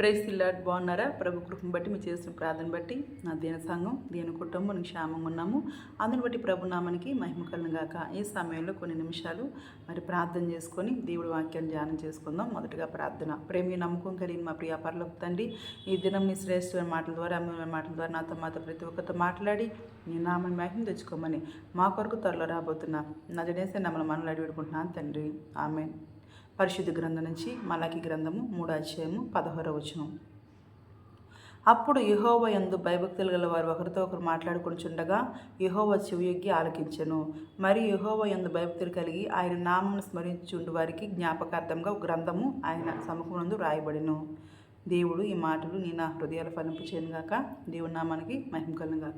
Price lord బాగున్నారా? ప్రభు కృపను బట్టి మీరు చేసిన ప్రార్థన బట్టి నా దీన సంఘం దీని కుటుంబం క్షేమంగా ఉన్నాము. అందుని బట్టి ప్రభు నామానికి మహిమకలను గాక. ఈ సమయంలో కొన్ని నిమిషాలు మరి ప్రార్థన చేసుకొని దేవుడి వాక్యాన్ని ధ్యానం చేసుకుందాం. మొదటగా ప్రార్థన. ప్రేమి నమ్మకం కలిగిన మా ప్రియ పరలోక తండ్రి ఈ దినం మీ శ్రేష్ఠమైన మాటల ద్వారా అమూల్యమైన మాటల ద్వారా నాతో మాతో ప్రతి ఒక్కరితో మాట్లాడి నీ నామని మహిమ తెచ్చుకోమని మా కొరకు త్వరలో రాబోతున్నా నా జనేసే నమ్మల మనలు అడిగి తండ్రి. ఆమె పరిశుద్ధ గ్రంథం నుంచి మలాకి గ్రంథము మూడో అధ్యాయము పదహారో వచనం. అప్పుడు యహోవ యందు భయభక్తులు గల వారు ఒకరితో ఒకరు మాట్లాడుకుంటుండగా యహోవ చెవియొగ్గి ఆలకించెను. మరి యహోవ యందు భయభక్తులు కలిగి ఆయన నామను స్మరించుండు వారికి జ్ఞాపకార్థంగా గ్రంథము ఆయన సముఖమునందు రాయబడిను. దేవుడు ఈ మాటలు నీ నా హృదయాలు ఫలింపు చేయనుగాక దేవుడు నామానికి మహిమ కలను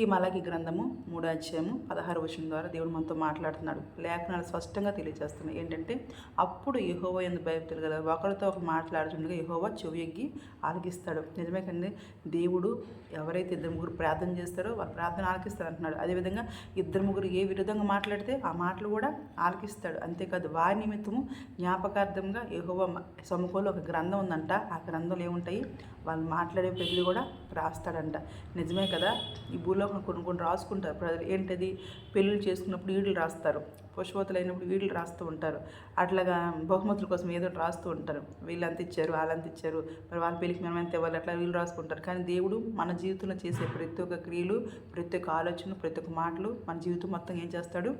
ఈ మలకి గ్రంథము మూడో అధ్యాయము పదహారు వచనం ద్వారా దేవుడు మనతో మాట్లాడుతున్నాడు. లేఖనాలు స్పష్టంగా తెలియజేస్తున్నాయి. ఏంటంటే అప్పుడు యహోవ ఎందు భయభక్తులు కదా ఒకరితో ఒక మాట్లాడుతుండగా యహోవ చెవియెగ్గి ఆలకిస్తాడు. నిజమే కండి దేవుడు ఎవరైతే ఇద్దరు ముగ్గురు ప్రార్థన చేస్తారో వారు ప్రార్థన ఆలకిస్తాడు అంటున్నాడు అదేవిధంగా ఇద్దరు ముగ్గురు ఏ విరుద్ధంగా మాట్లాడితే ఆ మాటలు కూడా ఆలకిస్తాడు. అంతేకాదు వారి నిమిత్తము జ్ఞాపకార్థంగా యహోవ సమూహంలో ఒక గ్రంథం ఉందంట. ఆ గ్రంథంలో ఏముంటాయి వాళ్ళు మాట్లాడే ప్రజలు కూడా రాస్తాడంట నిజమే కదా? ఈ భూలోకం కొన్ని కొన్ని రాసుకుంటారు. ప్రజలు ఏంటది? పెళ్ళిళ్ళు చేసుకున్నప్పుడు ఈడులు రాస్తారు. పుష్పవతులు అయినప్పుడు వీళ్ళు రాస్తూ ఉంటారు. అట్లాగా బహుమతుల కోసం ఏదో రాస్తూ ఉంటారు. వీళ్ళు అంత ఇచ్చారు వాళ్ళంత ఇచ్చారు. మరి వాళ్ళ పెళ్ళికి మనం ఎంత ఇవ్వాలి? అట్లా వీళ్ళు రాసుకుంటారు. కానీ దేవుడు మన జీవితంలో చేసే ప్రతి ఒక్క క్రియలు ప్రతి ఒక్క ఆలోచన ప్రతి ఒక్క మాటలు మన జీవితం మొత్తం ఏం చేస్తాడు?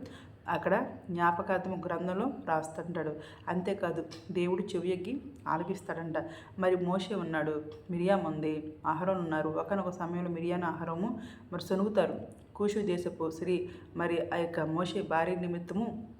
అక్కడ జ్ఞాపకార్థం గ్రంథంలో రాస్తుంటాడు. అంతేకాదు దేవుడు చెవియగ్గి ఆలపిస్తాడంట. మరి మోషే ఉన్నాడు. మిరియాం ఉంది. ఆహారం ఉన్నారు. ఒకనొక సమయంలో మిరియాన ఆహారము మరి సొనుగుతారు. కూషు దేశపు శ్రీ మరి ఆ యొక్క మోషే భార్య నిమిత్తము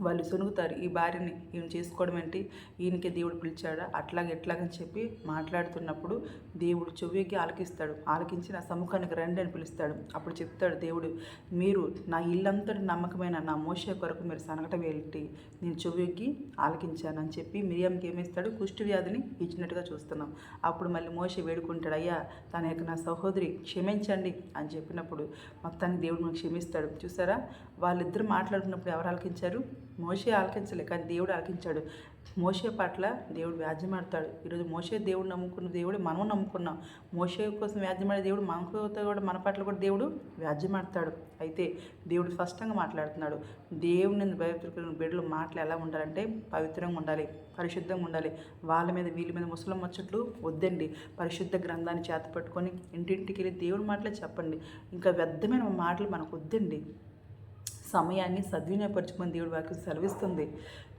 వాళ్ళు సొనుగుతారు ఈ భార్యని ఈయన చేసుకోవడం ఏంటి? ఈయనకే దేవుడు పిలిచాడా? అట్లాగే ఎట్లాగని చెప్పి మాట్లాడుతున్నప్పుడు దేవుడు చెవికి ఆలకిస్తాడు. ఆలకించి నా సముఖానికి రండి అని పిలుస్తాడు. అప్పుడు చెప్తాడు దేవుడు మీరు నా ఇల్లంతటి నమ్మకమైన నా మోస కొరకు మీరు సనగటం ఏంటి? నేను చెవికి ఆలకించాను అని చెప్పి మిరియంకి ఏమేస్తాడు? కుష్టి వ్యాధిని ఇచ్చినట్టుగా చూస్తున్నాం. అప్పుడు మళ్ళీ మోస వేడుకుంటాడు అయ్యా తన యొక్క నా సహోదరి క్షమించండి అని చెప్పినప్పుడు మొత్తానికి దేవుడు మనకు క్షమిస్తాడు. చూసారా? వాళ్ళిద్దరు మాట్లాడుతున్నప్పుడు ఎవరు ఆలకించారు? మోషే ఆలకించలే కానీ దేవుడు ఆలకించాడు. మోషే పట్ల దేవుడు వ్యాజ్యమాడతాడు ఈరోజు మోషే దేవుడు నమ్ముకున్న దేవుడు మనం నమ్ముకున్నాం. మోషే కోసం వ్యాజ్యమాడే దేవుడు మనకు కూడా మన పట్ల కూడా దేవుడు వ్యాజ్యమాడతాడు అయితే దేవుడు స్పష్టంగా మాట్లాడుతున్నాడు. దేవుని భయపడుకున్న బిడ్డలు మాటలు ఎలా ఉండాలంటే పవిత్రంగా ఉండాలి పరిశుద్ధంగా ఉండాలి. వాళ్ళ మీద వీళ్ళ మీద ముసలం వచ్చట్లు వద్దండి. పరిశుద్ధ గ్రంథాన్ని చేత పట్టుకొని ఇంటింటికి వెళ్ళి దేవుడి మాటలే చెప్పండి. ఇంకా వ్యర్థమైన మాటలు మనకు వద్దండి. సమయాన్ని సద్వినియోగపరచుకుని దేవుడి వాక్యం సెలవిస్తుంది.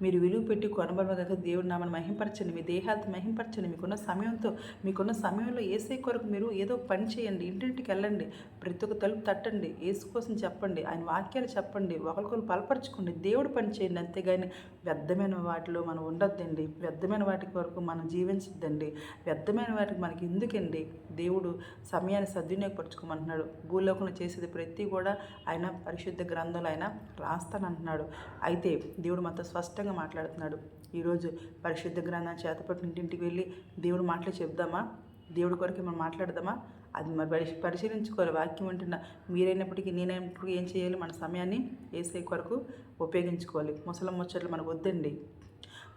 మీరు విలువ పెట్టి కొనబడిన దేవుడు నామని మహింపరచండి. మీ దేహాన్ని మహింపరచండి. మీకున్న సమయంతో మీకున్న సమయంలో ఏసే కొరకు మీరు ఏదో పని చేయండి. ఇంటింటికి వెళ్ళండి. ప్రతి ఒక్క తలుపు తట్టండి. ఏసు కోసం చెప్పండి. ఆయన వాక్యాలు చెప్పండి. ఒకరికొకరు బలపరచుకోండి. దేవుడు పని చేయండి. అంతేగాని వ్యర్థమైన వాటిలో మనం ఉండొద్దండి. వ్యర్థమైన వాటి కొరకు మనం జీవించద్దండి. వ్యర్థమైన వాటికి మనకి ఎందుకండి? దేవుడు సమయాన్ని సద్వినియోగపరచుకోమంటున్నాడు. భూలోకంలో చేసేది ప్రతి కూడా ఆయన పరిశుద్ధ గ్రంథంలో ఆయన రాస్తానంటున్నాడు. అయితే దేవుడు మనతో స్పష్టంగా మాట్లాడుతున్నాడు. ఈరోజు పరిశుద్ధ గ్రంథాన్ని చేతపట్టిన ఇంటింటికి వెళ్ళి దేవుడు మాటలు చెప్దామా దేవుడి కొరకు మనం మాట్లాడదామా? అది మరి పరి పరిశీలించుకోవాలి. వాక్యం అంటున్నా మీరైనప్పటికీ నేనైనప్పటికీ ఏం చేయాలి? మన సమయాన్ని వేసే కొరకు ఉపయోగించుకోవాలి. ముసలం ముచ్చట్లు మనకు వద్దండి.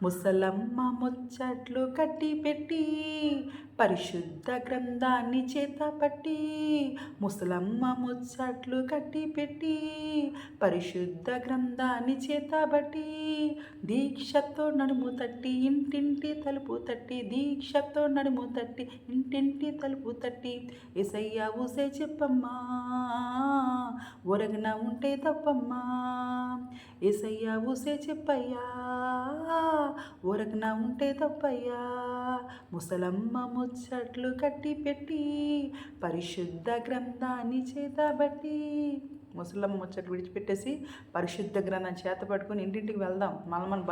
ముసలమ్మ ముచ్చట్లు కట్టి పెట్టి పరిశుద్ధ గ్రంథాన్ని చేత పట్టి ముసలమ్మ ముచ్చట్లు కట్టి పెట్టి పరిశుద్ధ గ్రంథాన్ని చేతబట్టి దీక్షతో నడుము తట్టి ఇంటింటి తలుపు తట్టి దీక్షతో నడుము తట్టి ఇంటింటి తలుపు తట్టి ఎసయ్య ఊసే చెప్పమ్మా ఒరగన ఉంటే తప్పమ్మా ఏసయ్యా ఊసే చెప్పయ్యా. ఊరకన ఉంటే తప్పయ్యా. ముసలమ్మ ముచ్చట్లు కట్టి పెట్టి పరిశుద్ధ గ్రంథాన్ని చేతబట్టి ముసలమ్మ ముచ్చట్లు విడిచిపెట్టేసి పరిశుద్ధ గ్రంథం చేత పట్టుకొని ఇంటింటికి వెళ్దాం. మనం మనం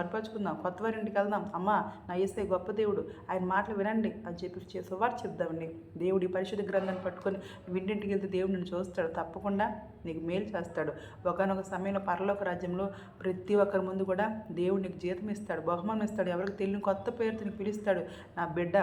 కొత్త వారి ఇంటికి వెళ్దాం. అమ్మ నా ఏసే గొప్ప దేవుడు. ఆయన మాటలు వినండి. అని చెప్పి సువార్ చెప్దామండి. దేవుడి పరిశుద్ధ గ్రంథాన్ని పట్టుకొని ఇంటింటికి వెళ్తే దేవుడిని చూస్తాడు. తప్పకుండా నీకు మేలు చేస్తాడు. ఒకనొక సమయంలో పరలోక రాజ్యంలో ప్రతి ఒక్కరి ముందు కూడా దేవుడు నీకు జీతం ఇస్తాడు. బహుమానం ఇస్తాడు. ఎవరికి తెలియని కొత్త పేరుతో పిలుస్తాడు. నా బిడ్డ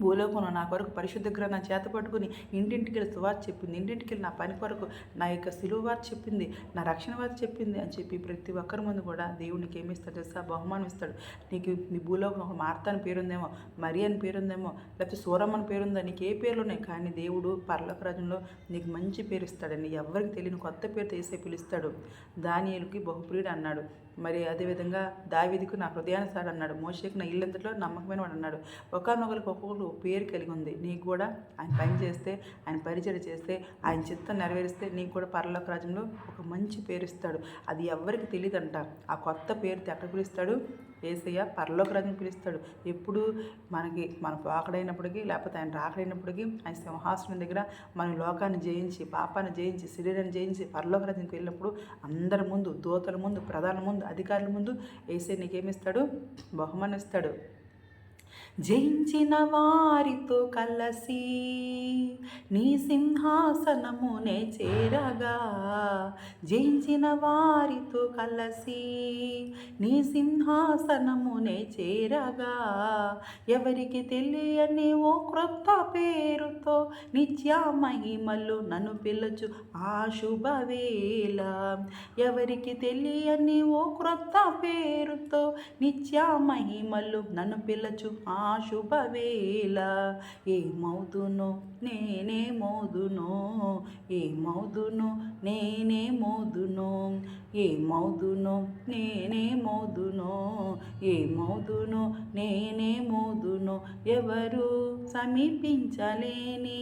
భూలోకంలో నా కొరకు పరిశుద్ధ గ్రంథం చేత పట్టుకుని ఇంటింటికి వెళ్ళి సువార్త చెప్పింది. ఇంటింటికి వెళ్ళి నా పని కొరకు నా యొక్క సిలువ వార్త చెప్పింది నా రక్షణ వార్త చెప్పింది అని చెప్పి ప్రతి ఒక్కరి ముందు కూడా దేవునికి ఏమి ఇస్తాడు తెలుసా? బహుమానం ఇస్తాడు. నీకు నీ భూలోకం ఒక మార్త అని పేరుందేమో మరి అని పేరుందేమో లేకపోతే సూరమ్మ అని పేరుందా? నీకు ఏ పేర్లు ఉన్నాయి? కానీ దేవుడు పర్లోక రాజ్యంలో నీకు మంచి పేరు ఇస్తాడని ఎవరికి తెలియని కొత్త పేరు తీసే పిలుస్తాడు. దానియలకి బహుప్రియుడు అన్నాడు. మరి అదేవిధంగా దావీదికు నా హృదయానుసారి అన్నాడు. మోషేకు నా ఇల్లంతట్లో నమ్మకమైన వాడు అన్నాడు. ఒకనొకరికి ఒక్కొక్కరు పేరు కలిగి ఉంది. నీకు కూడా ఆయన పని చేస్తే ఆయన పరిచయం చేస్తే ఆయన చిత్తం నెరవేరిస్తే నీకు కూడా పరలోక రాజ్యంలో ఒక మంచి పేరు ఇస్తాడు. అది ఎవరికి తెలియదంట ఆ కొత్త పేరు ఎక్కడ పిలుస్తాడు ఏసయ్య పరలోక రాజ్యం పిలుస్తాడు. ఎప్పుడు మనకి మన పాకడైనప్పటికీ లేకపోతే ఆయన రాకడైనప్పటికీ ఆయన సింహాసనం దగ్గర మన లోకాన్ని జయించి పాపాన్ని జయించి శరీరాన్ని జయించి పరలోక రాజ్యానికి వెళ్ళినప్పుడు అందరి ముందు దోతల ముందు ప్రధాన ముందు అధికారుల ముందు ఏసే నీకేమిస్తాడు? బహుమానిస్తాడు జయించిన వారితో కలసి నీ సింహాసనమునే చేరగా. జయించిన వారితో కలసి నీ సింహాసనమునే చేరగా. ఎవరికి తెలియని ఓ క్రొత్త పేరుతో నిత్య మహిమలు నన్ను పిలచు ఆ శుభవేళ. ఎవరికి తెలియని ఓ క్రొత్త పేరుతో నిత్య మహిమలు నన్ను పిలచు ఆ శుభవేళ. ఏమవుదునో నేనే మోదునో. ఏమవుదునో నేనే మోదునో. ఏమవుదునో నేనే మోదునో. ఏమవుదునో నేనే మోదునో. ఎవరు సమీపించలేని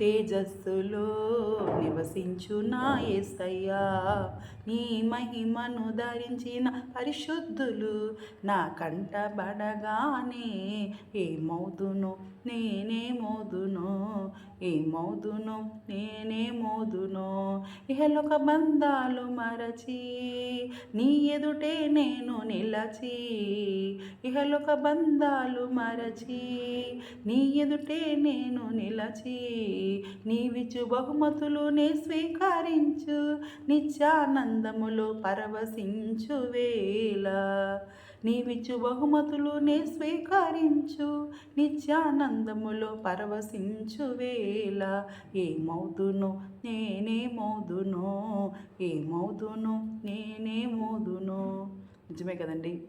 తేజస్సులో నివసించు నా ఏసయ్యా. నీ మహిమను ధరించిన పరిశుద్ధులు నా కంటబడగానే ఏమవుదును? నేనే మోదును. ఏమవుదును? నేనే మోదును. ఇహలోక బంధాలు మరచి నీ ఎదుటే నేను నిలచి ఇహలోక బంధాలు మరచి నీ ఎదుటే నేను నిలచి నీవిచు బహుమతులు నే స్వీకరించు నిత్యానందములో పరవశించు వేళ. నీవిచ్చు బహుమతులు నే స్వీకరించు నిత్యానందములో పరవశించు వేళ. ఏమవుదును నేనేమవుదును ఏమవుదును నేనేమవుదును నిజమే కదండి.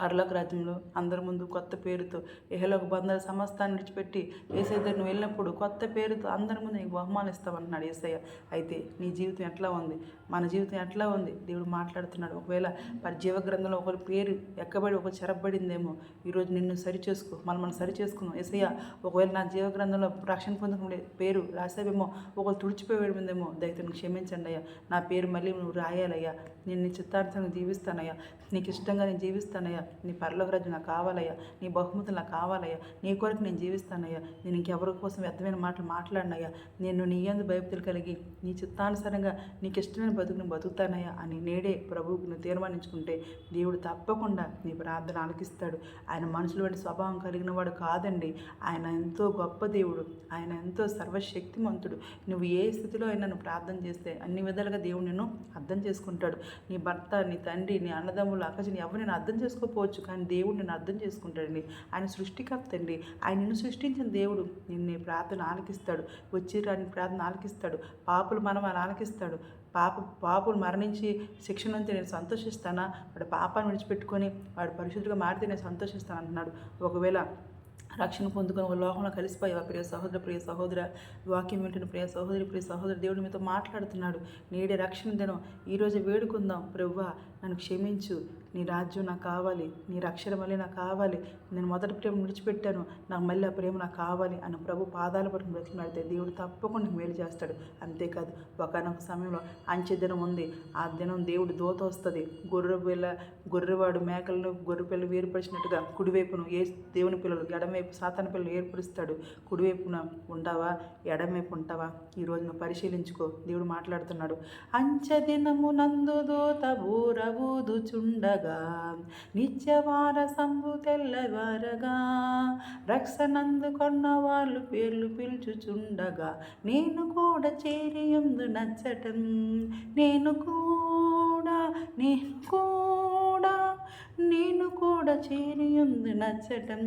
పరలోక రాజ్యంలో అందరి ముందు కొత్త పేరుతో ఏహలోక బంధాల సమస్తాన్ని విడిచిపెట్టి ఏసైతే నువ్వు వెళ్ళినప్పుడు కొత్త పేరుతో అందరి ముందు నీకు బహుమానం ఇస్తామంటున్నాడు ఏసయ్య. అయితే నీ జీవితం ఎట్లా ఉంది? మన జీవితం ఎట్లా ఉంది? దేవుడు మాట్లాడుతున్నాడు. ఒకవేళ మరి జీవ గ్రంథంలో ఒకరి పేరు ఎక్కబడి ఒక చెరబడిందేమో ఈరోజు నిన్ను సరిచేసుకో మనం మనం సరిచేసుకుందాం. ఏసయ్య ఒకవేళ నా జీవ గ్రంథంలో రక్షణ పొందకుండా పేరు రాసేవేమో ఒకరు తుడిచిపోయేదేమో దయతో క్షమించండి అయ్యా. నా పేరు మళ్ళీ నువ్వు రాయాలయ్యా. నేను నీ చిత్తార్థంగా జీవిస్తానయ్యా. నీకు ఇష్టంగా నేను జీవిస్తానయ్యా. నీ పరలోక రాజ్యం నాకు కావాలయ్యా. నీ బహుమతులు నాకు కావాలయ్యా. నీ కొరకు నేను జీవిస్తానయ్యా. నేను ఇంకెవరి కోసం వ్యర్థమైన మాటలు మాట్లాడినయ్యా. నేను నీ ఎందు భయభక్తులు కలిగి నీ చిత్తానుసారంగా నీకు ఇష్టమైన బతుకుని బతుకుతానయ్యా అని నేడే ప్రభువుకు నువ్వు తీర్మానించుకుంటే దేవుడు తప్పకుండా నీ ప్రార్థన ఆలకిస్తాడు. ఆయన మనుషుల వంటి స్వభావం కలిగిన వాడు కాదండి. ఆయన ఎంతో గొప్ప దేవుడు. ఆయన ఎంతో సర్వశక్తిమంతుడు. నువ్వు ఏ స్థితిలో అయినా నువ్వు ప్రార్థన చేస్తే అన్ని విధాలుగా దేవుడు నిన్ను అర్థం చేసుకుంటాడు. నీ భర్త నీ తండ్రి నీ అన్నదమ్ములు అక్కజని ఎవరు నేను అర్థం చేసుకోకపోవచ్చు కానీ దేవుడు నన్ను అర్థం చేసుకుంటాడండి. ఆయన సృష్టికర్త అండి ఆయన నిన్ను సృష్టించిన దేవుడు నిన్ను నీ ప్రార్థన ఆలకిస్తాడు. వచ్చి రాని ప్రార్థన ఆలకిస్తాడు. పాపులు మనం ఆయన ఆలకిస్తాడు. పాప పాపులు మరణించి శిక్షణ అంతే నేను సంతోషిస్తానా? వాడు పాపాన్ని విడిచిపెట్టుకొని వాడు పరిశుద్ధుగా మారితే నేను సంతోషిస్తాను అంటున్నాడు. ఒకవేళ రక్షణ పొందుకొని ఒక లోకంలో కలిసిపోయావా ప్రియ సహోదర ప్రియ సహోదర వాక్యం వింటున్న ప్రియ సహోదరి ప్రియ సహోదరి దేవుడు మీతో మాట్లాడుతున్నాడు. నేడే రక్షణ దినం. ఈరోజు వేడుకుందాం. ప్రభువా నన్ను క్షమించు. నీ రాజ్యం నాకు కావాలి. నీ రక్షణ మళ్ళీ నాకు కావాలి. నేను మొదటి ప్రేమ విడిచిపెట్టాను. నాకు మళ్ళీ ఆ ప్రేమ నాకు కావాలి అని ప్రభు పాదాల పట్టుకుని బ్రతికినాడితే దేవుడు తప్పకుండా మేలు చేస్తాడు. అంతేకాదు ఒకనొక సమయంలో అంచె దినం ఉంది. ఆ దినం దేవుడు దోత వస్తుంది. గొర్రె పిల్ల గొర్రెవాడు మేకలను గొర్రె పిల్లలు ఏర్పరిచినట్టుగా కుడివైపును ఏ దేవుని పిల్లలు ఎడమవైపు సాతాన పిల్లలు ఏర్పరుస్తాడు. కుడివైపున ఉంటావా? ఎడమవైపు ఉంటావా? ఈరోజు నువ్వు పరిశీలించుకో. దేవుడు మాట్లాడుతున్నాడు. అంచె దినము నందు దోత బూరా నిత్యవార నిత్యవారసంబు తెల్లవారగా రక్షనందుకొన్న వాళ్ళు పేర్లు పిలుచుచుండగా నేను కూడా చేరియందు నచ్చటం నేను కూడా నేను కూడా నేను కూడా చేరియందు నచ్చటం.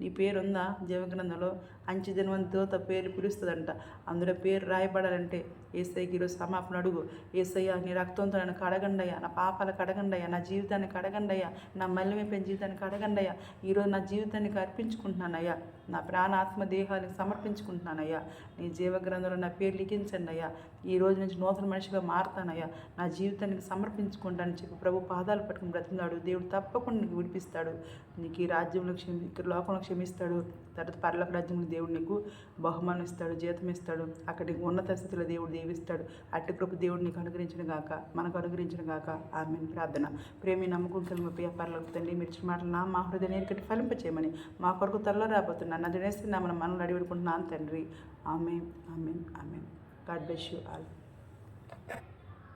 నీ పేరుందా? జీవగ్రంథంలో అంచె దినవంత దూత పేరు పిలుస్తుందంట. అందులో పేరు రాయబడాలంటే ఏసైకి ఈరోజు సమాపణ అడుగు. ఏసయ్య నీ రక్తంతో నన్ను కడగండయ్యా. నా పాపాలు కడగండయ్యా. నా జీవితాన్ని కడగండయ్యా. నా మల్లెమైపోయిన జీవితాన్ని కడగండయ్యా. ఈరోజు నా జీవితానికి అర్పించుకుంటున్నానయ్యా. నా ప్రాణాత్మ దేహానికి సమర్పించుకుంటున్నానయ్యా. నీ జీవగ్రంథంలో నా పేరు లిఖించండి అయ్యా ఈ రోజు నుంచి నూతన మనిషిగా మారుతానయ్యా. నా జీవితానికి సమర్పించుకుంటానని చెప్పి ప్రభు పాదాలు పట్టుకుని బ్రతికినాడు దేవుడు తప్పకుండా నీకు విడిపిస్తాడు. నీకు ఈ రాజ్యంలో క్షమి ఇక్కడ లోకంలో క్షమిస్తాడు. తర్వాత పర్లోక రాజ్యంలో దేవుడు నీకు బహుమానం ఇస్తాడు జీతం ఇస్తాడు. అక్కడికి ఉన్నత స్థితిలో దేవుడు దీవిస్తాడు. అట్టి కృప దేవుడు నీకు అనుగ్రహించిన గాక మనకు అనుగ్రహించిన గాక. ఆమె ప్రార్థన. ప్రేమి నమ్మకం కలిగిన ప్రియ తండ్రి మిర్చి మాటలు నా మా హృదయ నేరికటి ఫలింపచేయమని మా కొరకు త్వరలో రాబోతున్నాను. అది నా మన మనల్ని అడిగిడుకుంటున్నాను తండ్రి. ఆమె ఆమె ఆమె గాడ్ బ్లెస్ యూ ఆల్.